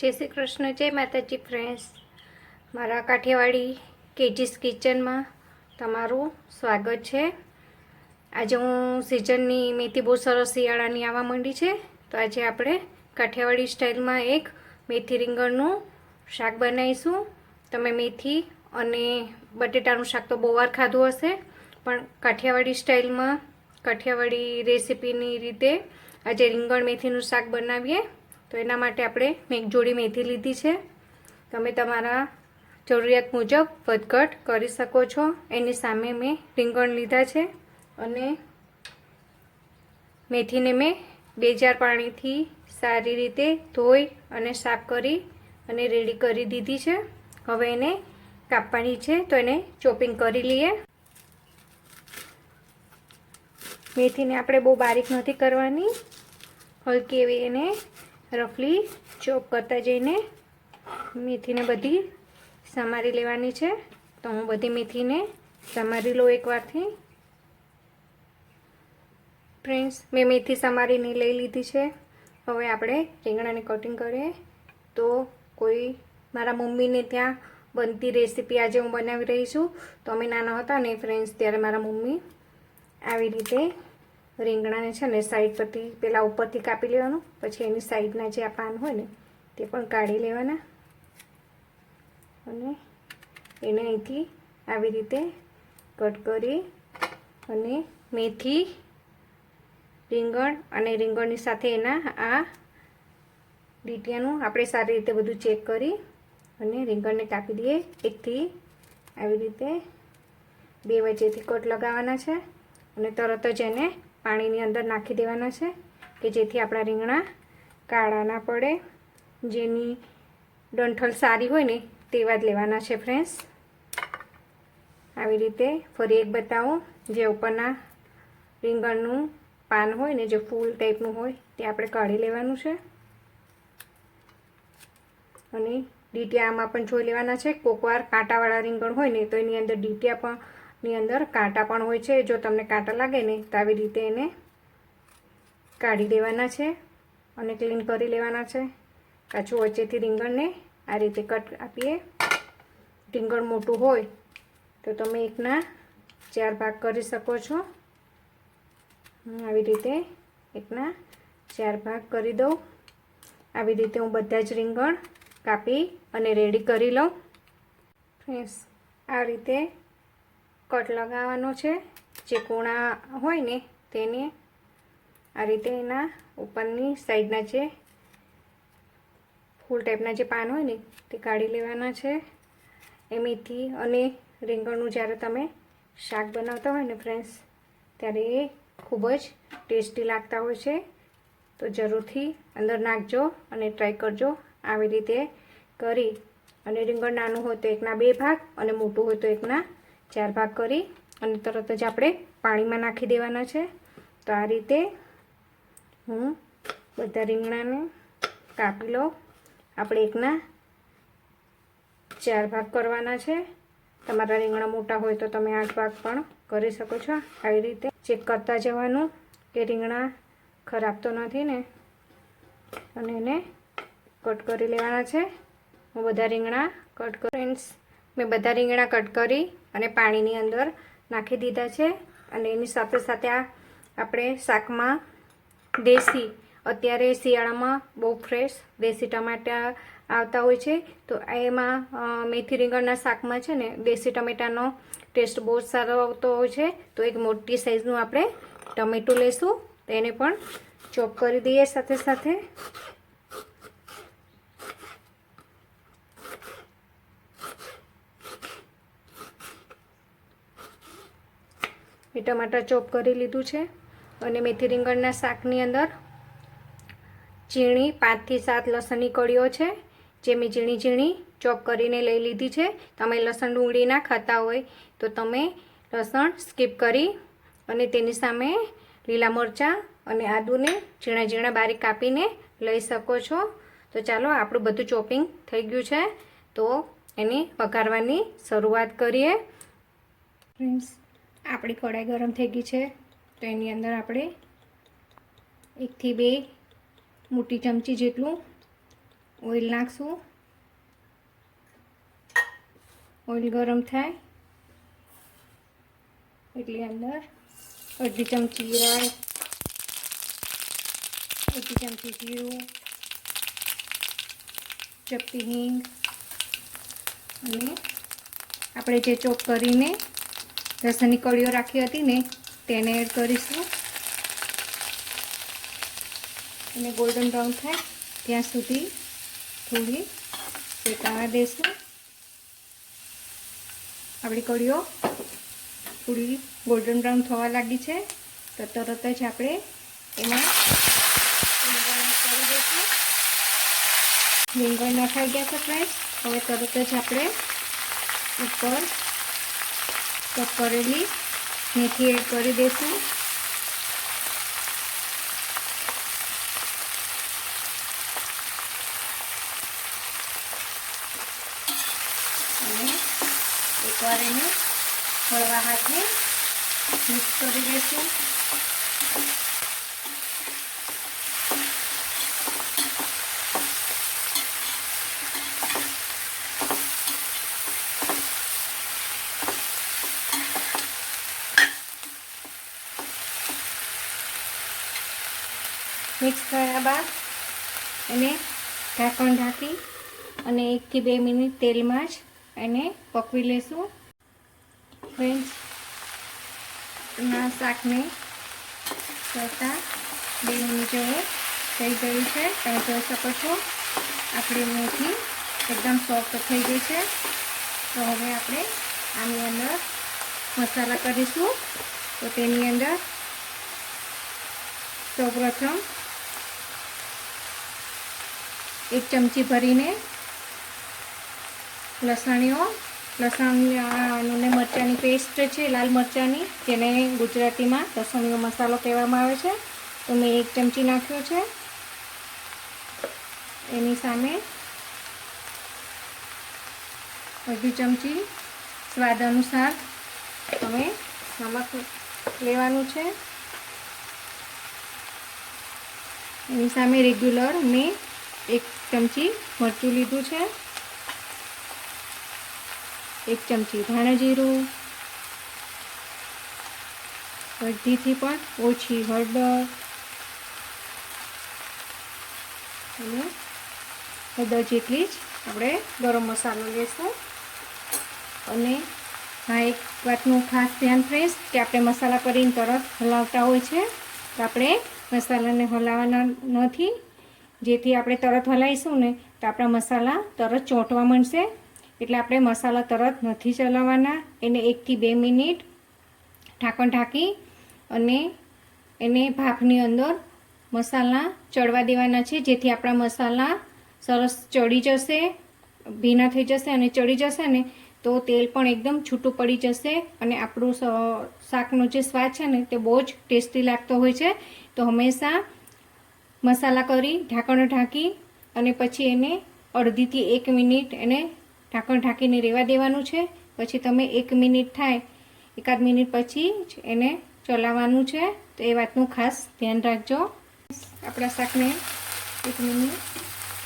જય શ્રી કૃષ્ણ, જય માતાજી ફ્રેન્ડ્સ મારા કાઠિયાવાડી કેજીસ કિચનમાં તમારું સ્વાગત છે. આજે હું સિઝનની મેથી બહુ સરસ શિયાળાની આવવા માંડી છે, તો આજે આપણે કાઠિયાવાડી સ્ટાઇલમાં એક મેથી રીંગણનું શાક બનાવીશું. તમે મેથી અને બટેટાનું શાક તો બહુ વાર ખાધું હશે, પણ કાઠિયાવાડી સ્ટાઇલમાં કાઠિયાવાડી રેસીપીની રીતે આજે રીંગણ મેથીનું શાક બનાવીએ. તો એના માટે આપણે મેં એક જોડી મેથી લીધી છે. તમે તમારા જરૂરિયાત મુજબ વધઘટ કરી શકો છો. એની સામે મેં રીંગણ લીધા છે અને મેથીને મેં બે ચાર પાણીથી સારી રીતે ધોઈ અને સાફ કરી અને રેડી કરી દીધી છે. હવે એને કાપવાની છે તો એને ચોપિંગ કરી લઈએ. મેથીને આપણે બહુ બારીક નથી કરવાની. હલકી એવી એને રફલી ચોપ કરતા જઈને મેથીને બધી સમારી લેવાની છે. તો હું બધી મેથીને સમારી લઉં એકવારથી. ફ્રેન્ડ્સ મેં મેથી સમારીને લઈ લીધી છે. હવે આપણે રીંગણાની કટિંગ કરીએ. તો કોઈ મારા મમ્મીને ત્યાં બનતી રેસીપી આજે હું બનાવી રહી છું. તો અમે નાના હતા ને ફ્રેન્ડ્સ ત્યારે મારા મમ્મી આવી રીતે રીંગણાને છે ને સાઈડ પરથી પહેલાં ઉપરથી કાપી લેવાનું, પછી એની સાઈડના જે આ પાન હોય ને, તે પણ કાઢી લેવાના. અને એને અહીંથી આવી રીતે કટ કરી અને મેથી, રીંગણ અને રીંગણની સાથે એના આ ડીટિયાનું આપણે સારી રીતે બધું ચેક કરી અને રીંગણને કાપી દઈએ. એકથી આવી રીતે બે વચ્ચેથી કટ લગાવવાના છે અને તરત જ એને પાણીની અંદર નાખી દેવાના છે કે જેથી આપણા રીંગણા કાળા ના પડે. જેની ડંઠલ સારી હોય ને તેવા જ લેવાના છે ફ્રેન્ડ્સ. આવી રીતે ફરી એક બતાવું. જે ઉપરના રીંગણનું પાન હોય ને જે ફૂલ ટાઈપનું હોય તે આપણે કાઢી લેવાનું છે. અને ડીટીયામાં પણ જોઈ લેવાના છે. કોકવાર કાંટાવાળા રીંગણ હોય ને તો એની અંદર ડીટિયા પણ ની અંદર કાંટા પણ હોય છે. જો તમને કાંટા લાગે ને, તો આવી રીતે એને કાઢી દેવાના છે અને ક્લીન કરી લેવાના છે. કાચું વચ્ચેથી રીંગણને આ રીતે કટ આપીએ. રીંગણ મોટું હોય તો તમે એકના ચાર ભાગ કરી શકો છો. આવી રીતે એકના ચાર ભાગ કરી દઉં. આવી રીતે હું બધા જ રીંગણ કાપી અને રેડી કરી લઉં. ફ્રેન્ડ્સ, આ રીતે કટ લગાવવાનો છે. જે કોણા હોય ને તેને આ રીતે એના ઉપરની સાઈડના જે ફૂલ ટાઈપના જે પાન હોય ને તે કાઢી લેવાના છે. એ મેથી અને રીંગણનું જ્યારે તમે શાક બનાવતા હોય ને ફ્રેન્ડ્સ, ત્યારે એ ખૂબ જ ટેસ્ટી લાગતા હોય છે. તો જરૂરથી અંદર નાખજો અને ટ્રાય કરજો આવી રીતે કરી. અને રીંગણ નાનું હોય તો એકના બે ભાગ અને મોટું હોય તો એકના ચાર ભાગ કરી અને તરત જ આપણે પાણીમાં નાખી દેવાના છે. તો આ રીતે હું બધા રીંગણાને કાપી લઉં. આપણે એકના ચાર ભાગ કરવાના છે. તમારા રીંગણા મોટા હોય તો તમે આઠ ભાગ પણ કરી શકો છો. આવી રીતે ચેક કરતા જવાનું કે રીંગણા ખરાબ તો નથી ને? અને એને કટ કરી લેવાના છે. હું બધા રીંગણા કટ ફ્રેન્ડ્સ મેં બધા રીંગણા કટ કરી અને પાણીની અંદર નાખી દીધા છે. અને એની સાથે સાથે આ આપણે શાકમાં દેશી, અત્યારે શિયાળામાં બહુ ફ્રેશ દેશી ટમાટા આવતા હોય છે. તો એમાં મેથી રીંગણના શાકમાં છે ને, દેશી ટમેટાનો ટેસ્ટ બહુ જ સારો આવતો હોય છે. તો એક મોટી સાઈઝનું આપણે ટમેટું લેશું. તેને પણ ચોપ કરી દઈએ સાથે સાથે. એ ટમાટર ચોપ કરી લીધું છે અને મેથી રીંગણના શાકની અંદર ઝીણી પાંચથી સાત લસણની કળીઓ છે, જે મેં ઝીણી ઝીણી ચોપ કરીને લઈ લીધી છે. તમે લસણ ડુંગળી ના ખાતા હોય તો તમે લસણ સ્કીપ કરી અને તેની સામે લીલા મરચાં અને આદુને ઝીણા ઝીણા બારીક કાપીને લઈ શકો છો. તો ચાલો, આપણું બધું ચોપિંગ થઈ ગયું છે. તો એની વઘારવાની શરૂઆત કરીએ. ફ્રેન્ડ્સ આપણી કઢાઈ ગરમ થઈ ગઈ છે, તો એની અંદર આપણે એકથી બે મોટી ચમચી જેટલું ઓઇલ નાખશું. ઓઇલ ગરમ થાય એટલી અંદર અડધી ચમચી રાય અડધી ચમચી જીરું, ચપટી હિંગ અને આપણે જે ચોપ કરીને લસણની કળીઓ રાખી હતી ને, તેને એડ કરીશું. અને ગોલ્ડન બ્રાઉન થાય, ત્યાં સુધી થોડી શેકાવા દેશું. આપણી કળીઓ થોડી ગોલ્ડન બ્રાઉન થવા લાગી છે, તો તરત જ આપણે એમાં કરી દઈશું. રીંગણ નખાઈ ગયા છે ફ્રેન્ડ હવે તરત જ આપણે ઉપર કપ કરેલી મેથી એડ કરી દઈશું અને એકવાર એને હળવા હાથે મિક્સ કરી દઈશું મિક્સ થયા બાદ એને ઢાંકણ ઢાંકી અને એકથી બે મિનિટ તેલમાં જ એને પકવી લેશું. ફ્રેન્ચના શાકને કરતાં બે મિનિટ જેવું થઈ ગયું છે. તમે જોઈ શકો છો, આપણી મેથી એકદમ સોફ્ટ થઈ ગઈ છે. તો હવે આપણે આની અંદર મસાલા કરીશું. તો તેની અંદર સૌપ્રથમ એક ચમચી ભરીને લસણીઓ લસણ મરચાંની પેસ્ટ છે, લાલ મરચાંની, જેને ગુજરાતીમાં લસણીયો મસાલો કહેવામાં આવે છે. તો મેં એક ચમચી નાખ્યો છે. એની સામે અડધી ચમચી સ્વાદ અનુસાર હવે નમક લેવાનું છે. એની સામે રેગ્યુલર મેં એક ચમચી મરચું લીધું છે. એક ચમચી ધાણાજીરું અડધીથી પણ ઓછી હળદર. અને હળદર જેટલી જ આપણે ગરમ મસાલો લેશું. અને હા એક વાતનું ખાસ ધ્યાન ફ્રેશ કે આપણે મસાલા કરીને તરત હલાવતા હોય છે. તો આપણે મસાલાને હલાવવાના નથી. જેથી આપણે તરત હલાવીશું ને, તો આપણા મસાલા તરત ચોંટવા માંડશે. એટલે આપણે મસાલા તરત નથી ચલાવવાના. એને એકથી બે મિનિટ ઢાંકણ ઢાંકી અને એને ભાફની અંદર મસાલા ચડવા દેવાના છે, જેથી આપણા મસાલા સરસ ચડી જશે, ભીના થઈ જશે અને ચડી જશે ને, તો તેલ પણ એકદમ છૂટું પડી જશે અને આપણું શાકનો જે સ્વાદ છે ને, તે બહુ જ ટેસ્ટી લાગતો હોય છે. તો હંમેશા મસાલા કરી, ઢાંકણ ઢાંકી અને પછી એને અડધીથી એક મિનિટ એને ઢાંકણ ઢાંકીને રહેવા દેવાનું છે. પછી તમે એક મિનિટ થાય, એકાદ મિનિટ પછી જ એને ચલાવવાનું છે. તો એ વાતનું ખાસ ધ્યાન રાખજો. આપણા શાકને એક મિનિટ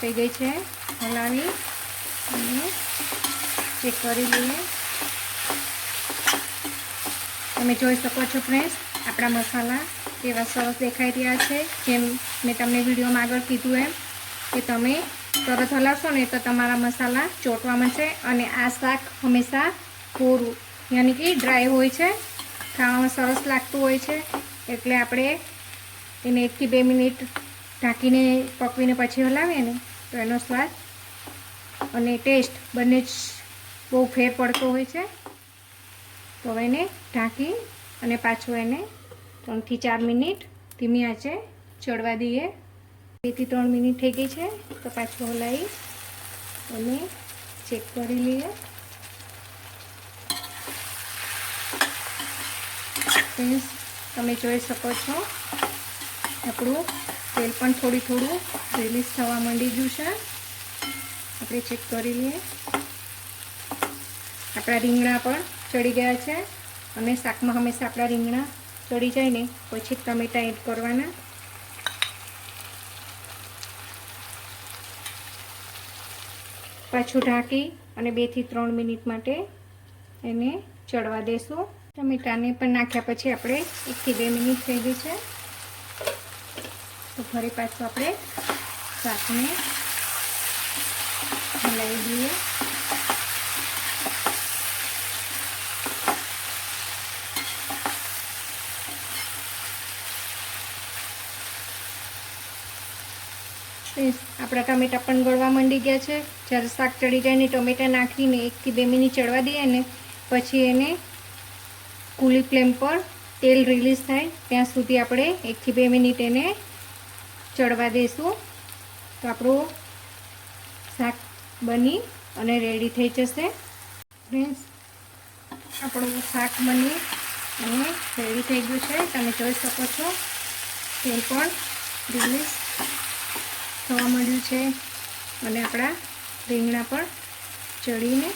થઈ ગઈ છે. હલાવી અને ચેક કરી લઈએ. તમે જોઈ શકો છો ફ્રેન્ડ્સ આપણા મસાલા કેવા સરસ દેખાઈ રહ્યા છે. જેમ મેં તમને વિડીયોમાં આગળ કીધું એમ કે તમે તરત હલાવશો ને તો તમારા મસાલા ચોંટવા મળશે અને આ શાક હંમેશા કોરું યાની કે ડ્રાય હોય છે. ખાવામાં સરસ લાગતું હોય છે. એટલે આપણે એને એકથી બે મિનિટ ઢાંકીને, પકવીને પછી હલાવીએ ને તો એનો સ્વાદ અને ટેસ્ટ બંને જ બહુ ફેર પડતો હોય છે. તો એને ઢાંકી અને પાછું એને ત્રણથી ચાર મિનિટ ધીમી આંચે ચડવા દઈએ. બેથી ત્રણ મિનિટ થઈ ગઈ છે. તો પાછું હલાવી અને ચેક કરી લઈએ. તમે જોઈ શકો છો. આપણું તેલ પણ થોડી થોડું રિલીઝ થવા માંડી ગયું છે. આપણે ચેક કરી લઈએ. આપણા રીંગણા પણ ચડી ગયા છે. અને શાકમાં હંમેશા આપણા રીંગણા ચડી જાય ને, પછી ટમેટા એડ કરવાના. પાછું ઢાંકી અને બેથી ત્રણ મિનિટ માટે એને ચડવા દેશું. ટમેટાને પણ નાખ્યા પછી આપણે એકથી બે મિનિટ થઈ ગઈ છે. તો ફરી પાછું આપણે શાકને હલાવી દઈએ. આપણા ટમેટા પણ ગળવા માંડી ગયા છે. જ્યારે શાક ચડી જાય ને ટમેટા નાખીને એકથી બે મિનિટ ચડવા દઈએ ને, પછી એને કુલી ફ્લેમ પર તેલ રિલીઝ થાય. ત્યાં સુધી આપણે એકથી બે મિનિટ એને ચડવા દઈશું. તો આપણું શાક બની અને રેડી થઈ જશે. ફ્રેન્ડ્સ આપણું શાક બની અને રેડી થઈ ગયું છે. તમે જોઈ શકો છો. તેલ પણ રિલીઝ થવા મળ્યું છે અને આપણા રીંગણા પણ ચડીને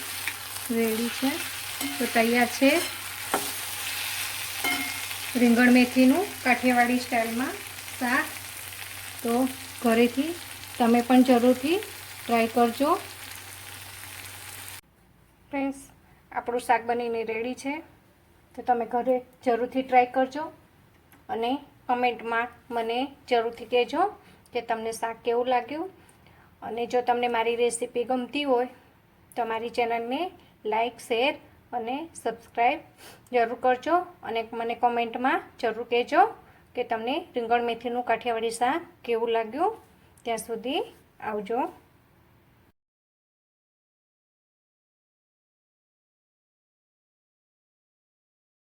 રેડી છે. તો તૈયાર છે રીંગણ મેથીનું કાઠિયાવાડી સ્ટાઇલમાં શાક. તો ઘરેથી તમે પણ જરૂરથી ટ્રાય કરજો. ફ્રેન્ડ્સ, આપણું શાક બનીને રેડી છે. તો તમે ઘરે જરૂરથી ટ્રાય કરજો અને કમેન્ટમાં મને જરૂરથી કહેજો. કે તમને શાક કેવું લાગ્યું? અને જો તમને મારી રેસીપી ગમતી હોય, તો મારી ચેનલને લાઈક, શેર અને સબસ્ક્રાઈબ જરૂર કરજો અને મને કોમેન્ટમાં જરૂર કહેજો કે તમને રીંગણ મેથીનું કાઠિયાવાડી શાક કેવું લાગ્યું? ત્યાં સુધી આવજો.